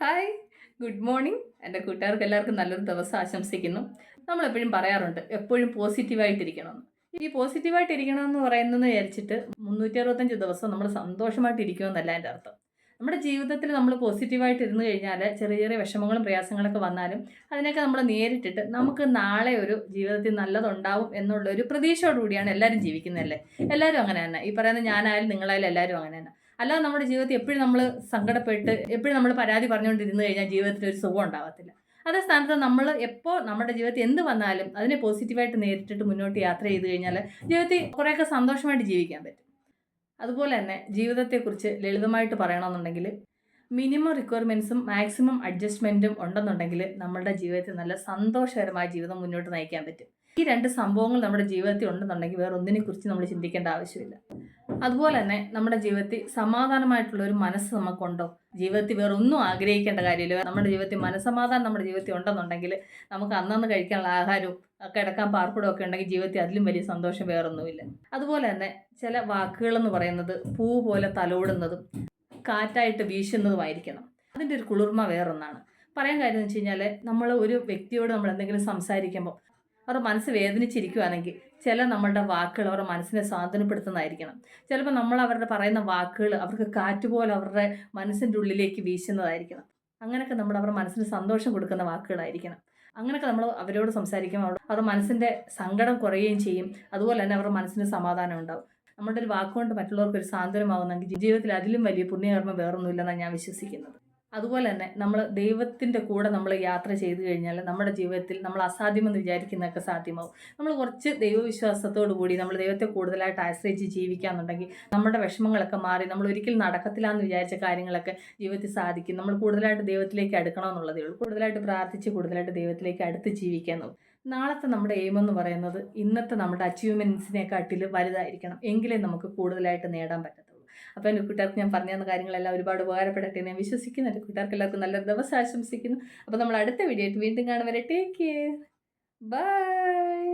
Hi good morning എന്റെ കൂട്ടുകാർക്ക് എല്ലാവർക്കും നല്ലൊരു ദിവസം ആശംസിക്കുന്നു. നമ്മളെപ്പോഴും പറയാറുണ്ട് എപ്പോഴും പോസിറ്റീവായിട്ടിരിക്കണമെന്ന് ഈ പോസിറ്റീവായിട്ട് ഇരിക്കണമെന്ന് പറയുന്നതെന്ന് വിചാരിച്ചിട്ട് മുന്നൂറ്റി അറുപത്തഞ്ച് ദിവസം നമ്മൾ സന്തോഷമായിട്ട് ഇരിക്കുമെന്നല്ല എന്റെ അർത്ഥം. നമ്മുടെ ജീവിതത്തിൽ നമ്മൾ പോസിറ്റീവായിട്ട് ഇരുന്ന് കഴിഞ്ഞാൽ ചെറിയ ചെറിയ വിഷമങ്ങളും പ്രയാസങ്ങളൊക്കെ വന്നാലും അതിനൊക്കെ നമ്മൾ നേരിട്ടിട്ട് നമുക്ക് നാളെ ഒരു ജീവിതത്തിൽ നല്ലതുണ്ടാവും എന്നുള്ള ഒരു പ്രതീക്ഷയോടുകൂടിയാണ് എല്ലാവരും ജീവിക്കുന്നതല്ലേ? എല്ലാവരും അങ്ങനെ തന്നെ. ഈ പറയുന്ന ഞാനായാലും നിങ്ങളായാലും എല്ലാവരും അങ്ങനെ തന്നെ. അല്ലാതെ നമ്മുടെ ജീവിതത്തിൽ എപ്പോഴും നമ്മൾ സങ്കടപ്പെട്ട് എപ്പോഴും നമ്മൾ പരാതി പറഞ്ഞുകൊണ്ടിരുന്ന് കഴിഞ്ഞാൽ ജീവിതത്തിൽ ഒരു സുഖം ഉണ്ടാവത്തില്ല. അതേ സ്ഥാനത്ത് നമ്മൾ എപ്പോൾ നമ്മുടെ ജീവിതത്തിൽ എന്ത് വന്നാലും അതിനെ പോസിറ്റീവായിട്ട് നേരിട്ടിട്ട് മുന്നോട്ട് യാത്ര ചെയ്ത് കഴിഞ്ഞാൽ ജീവിതത്തിൽ കുറേയൊക്കെ സന്തോഷമായിട്ട് ജീവിക്കാൻ പറ്റും. അതുപോലെ തന്നെ ജീവിതത്തെക്കുറിച്ച് ലളിതമായിട്ട് പറയണമെന്നുണ്ടെങ്കിൽ മിനിമം റിക്വയർമെന്റ്സും മാക്സിമം അഡ്ജസ്റ്റ്മെന്റും ഉണ്ടെന്നുണ്ടെങ്കിൽ നമ്മുടെ ജീവിതത്തിൽ നല്ല സന്തോഷകരമായ ജീവിതം മുന്നോട്ട് നയിക്കാൻ പറ്റും. ഈ രണ്ട് സംഭവങ്ങൾ നമ്മുടെ ജീവിതത്തിൽ ഉണ്ടെന്നുണ്ടെങ്കിൽ വേറെ ഒന്നിനെക്കുറിച്ച് നമ്മൾ ചിന്തിക്കേണ്ട ആവശ്യമില്ല. അതുപോലെ തന്നെ നമ്മുടെ ജീവിതത്തിൽ സമാധാനമായിട്ടുള്ള ഒരു മനസ്സ് നമുക്കുണ്ടോ? ജീവിതത്തിൽ വേറെ ഒന്നും ആഗ്രഹിക്കേണ്ട കാര്യമില്ല. നമ്മുടെ ജീവിതത്തിൽ മനസ്സമാധാനം നമ്മുടെ ജീവിതത്തിൽ ഉണ്ടെന്നുണ്ടെങ്കിൽ നമുക്ക് അന്നന്ന് കഴിക്കാനുള്ള ആഹാരവും കിടക്കാൻ പാർപ്പിടം ഒക്കെ ഉണ്ടെങ്കിൽ ജീവിതത്തിൽ അതിലും വലിയ സന്തോഷം വേറൊന്നുമില്ല. അതുപോലെ തന്നെ ചില വാക്കുകൾ എന്ന് പറയുന്നത് പൂ പോലെ തലോടുന്നതും കാറ്റായിട്ട് വീശുന്നതുമായിരിക്കണം. അതിന്റെ ഒരു കുളിർമ വേറൊന്നാണ്. പറയാൻ കാര്യം എന്ന് വെച്ച് കഴിഞ്ഞാൽ നമ്മൾ ഒരു വ്യക്തിയോട് നമ്മൾ എന്തെങ്കിലും സംസാരിക്കുമ്പോൾ അവരുടെ മനസ്സ് വേദനിച്ചിരിക്കുകയാണെങ്കിൽ ചില നമ്മളുടെ വാക്കുകൾ അവരുടെ മനസ്സിനെ സ്വാതന്ത്ര്യപ്പെടുത്തുന്നതായിരിക്കണം ചിലപ്പോൾ നമ്മൾ അവരുടെ പറയുന്ന വാക്കുകൾ അവർക്ക് കാറ്റുപോലെ അവരുടെ മനസ്സിന്റെ ഉള്ളിലേക്ക് വീശുന്നതായിരിക്കണം. അങ്ങനെയൊക്കെ നമ്മൾ അവരുടെ മനസ്സിന് സന്തോഷം കൊടുക്കുന്ന വാക്കുകളായിരിക്കണം. അങ്ങനെയൊക്കെ നമ്മൾ അവരോട് സംസാരിക്കുമ്പോൾ അവരുടെ മനസ്സിന്റെ സങ്കടം കുറയുകയും ചെയ്യും. അതുപോലെ തന്നെ അവരുടെ മനസ്സിന് സമാധാനം ഉണ്ടാവും. നമ്മുടെ ഒരു വാക്കുകൊണ്ട് മറ്റുള്ളവർക്ക് ഒരു സാന്ത്വനമാകുന്നെങ്കിൽ ജീവിതത്തിൽ അതിലും വലിയ പുണ്യകർമ്മം വേറൊന്നുമില്ലെന്നാണ് ഞാൻ വിശ്വസിക്കുന്നത്. അതുപോലെ തന്നെ നമ്മൾ ദൈവത്തിന്റെ കൂടെ നമ്മൾ യാത്ര ചെയ്തു കഴിഞ്ഞാൽ നമ്മുടെ ജീവിതത്തിൽ നമ്മൾ അസാധ്യമെന്ന് വിചാരിക്കുന്നതൊക്കെ സാധ്യമാവും. നമ്മൾ കുറച്ച് ദൈവവിശ്വാസത്തോടു കൂടി നമ്മൾ ദൈവത്തെ കൂടുതലായിട്ട് ആശ്രയിച്ച് ജീവിക്കാന്നുണ്ടെങ്കിൽ നമ്മുടെ വിഷമങ്ങളൊക്കെ മാറി നമ്മൾ ഒരിക്കലും നടക്കത്തില്ല എന്ന് വിചാരിച്ച കാര്യങ്ങളൊക്കെ ജീവിതത്തിൽ സാധിക്കും. നമ്മൾ കൂടുതലായിട്ട് ദൈവത്തിലേക്ക് അടുക്കണമെന്നുള്ളതേ ഉള്ളൂ. കൂടുതലായിട്ട് പ്രാർത്ഥിച്ച് കൂടുതലായിട്ട് ദൈവത്തിലേക്ക് അടുത്ത് ജീവിക്കാൻ നാളത്തെ നമ്മുടെ എയിം എന്ന് പറയുന്നത് ഇന്നത്തെ നമ്മുടെ അച്ചീവ്മെന്റ്സിനെക്കാട്ടിൽ വലുതായിരിക്കണം. എങ്കിലേ നമുക്ക് കൂടുതലായിട്ട് നേടാൻ പറ്റത്തുള്ളൂ. അപ്പോൾ എന്റെ കൂട്ടുകാർക്ക് ഞാൻ പറഞ്ഞു തന്ന കാര്യങ്ങളെല്ലാം ഒരുപാട് ഉപകാരപ്പെടട്ടെ ഞാൻ വിശ്വസിക്കുന്നു. എന്റെ കൂട്ടുകാർക്ക് എല്ലാവർക്കും നല്ലൊരു ദിവസം ആശംസിക്കുന്നു. അപ്പോൾ നമ്മൾ അടുത്ത വീഡിയോ ആയിട്ട് വീണ്ടും കാണുവരെ ടേക്ക് കെയർ ബൈ